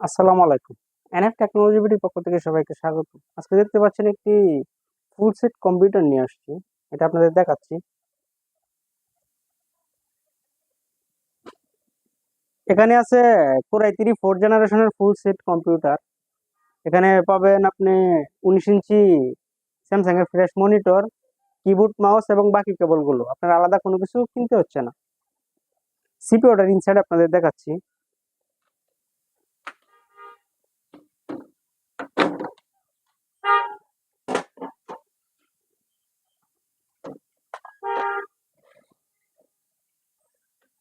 আসসালামু আলাইকুম। NF technology বিটির পক্ষ থেকে সবাইকে স্বাগত। আজকে দেখতে পাচ্ছেন একটি ফুল সেট কম্পিউটার নিয়ে আসছি। এটা আপনাদের দেখাচ্ছি। এখানে আছে কোরাই থ্রি ফোর জেনারেশনের ফুল সেট কম্পিউটার এখানে পাবেন আপনি উনিশ ইঞ্চি স্যামসাং এর ফ্রেশ মনিটর কিবোর্ড মাউস এবং বাকি কেবলগুলো আপনার আলাদা কোনো কিছু কিনতে হচ্ছে না। সিপিওটার ইনসাইড আপনাদের দেখাচ্ছি।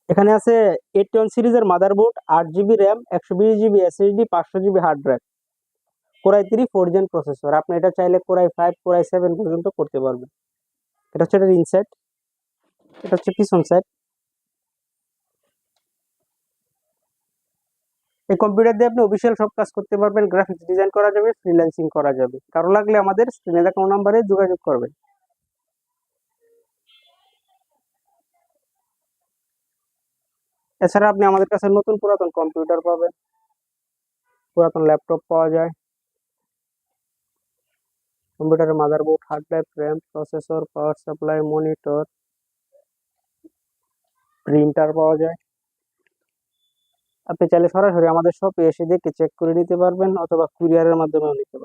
এখানে আছে এইট ওয়ান সিরিজের মাদারবোর্ড আট জিবি র্যাম একশো বিশ জিবি এসএসডি পাঁচশো GB hard drive core i three four gen processor আপনি এটা চাইলে কোরাই ফাইভ কোরাই সেভেন পর্যন্ত করতে পারবেন। এটা হচ্ছে এটার ইনসাইড এটা হচ্ছে পিছন সাইড এই কম্পিউটার দিয়ে আপনি অফিসিয়াল সব কাজ করতে পারবেন। গ্রাফিক্স ডিজাইন করা যাবে ফ্রিল্যান্সিং করা যাবে। কারও লাগলে আমাদের স্ক্রিনে দেখা নাম্বারে যোগাযোগ করবেন। এছাড়া আপনি আমাদের কাছে নতুন পুরাতন কম্পিউটার পাবেন। পুরাতন ল্যাপটপ পাওয়া যায়। কম্পিউটারের motherboard, hard drive RAM processor, power supply, monitor, printer পাওয়া যায়। আপনি চাইলে সরাসরি আমাদের শপে এসে দেখে চেক করে নিতে পারবেন, অথবা কুরিয়ারের মাধ্যমেও নিতে পারবেন।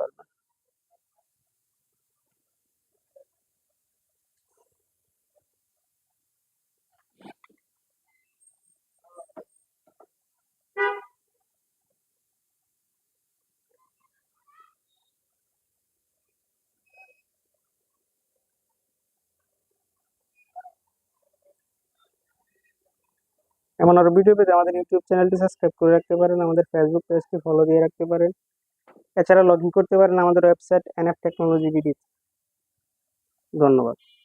এমন আরও ভিডিও পেতে আমাদের ইউটিউব চ্যানেলটি সাবস্ক্রাইব করে রাখতে পারেন, আমাদের ফেসবুক পেজটি ফলো দিয়ে রাখতে পারেন। এছাড়া লগ করতে পারেন আমাদের ওয়েবসাইট এনএফ টেকনোলজি বিডি ধন্যবাদ।